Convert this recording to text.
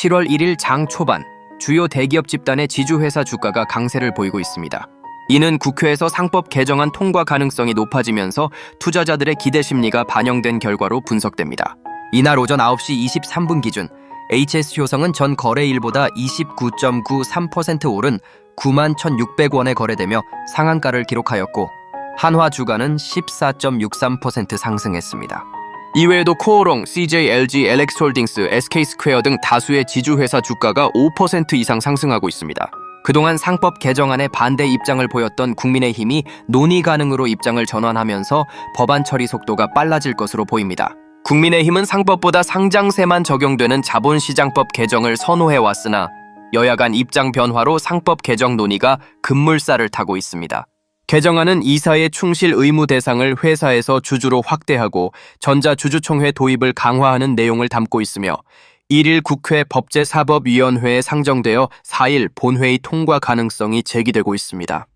7월 1일 장 초반 주요 대기업 집단의 지주회사 주가가 강세를 보이고 있습니다. 이는 국회에서 상법 개정안 통과 가능성이 높아지면서 투자자들의 기대 심리가 반영된 결과로 분석됩니다. 이날 오전 9시 23분 기준 HS 효성은 전 거래일보다 29.93% 오른 9만 1,600원에 거래되며 상한가를 기록하였고 한화 주가는 14.63% 상승했습니다. 이외에도 코오롱, CJ, LG, LX홀딩스, SK스퀘어 등 다수의 지주회사 주가가 5% 이상 상승하고 있습니다. 그동안 상법 개정안에 반대 입장을 보였던 국민의힘이 논의 가능으로 입장을 전환하면서 법안 처리 속도가 빨라질 것으로 보입니다. 국민의힘은 상법보다 상장세만 적용되는 자본시장법 개정을 선호해 왔으나 여야 간 입장 변화로 상법 개정 논의가 급물살을 타고 있습니다. 개정안은 이사의 충실 의무 대상을 회사에서 주주로 확대하고 전자주주총회 도입을 강화하는 내용을 담고 있으며 1일 국회 법제사법위원회에 상정되어 4일 본회의 통과 가능성이 제기되고 있습니다.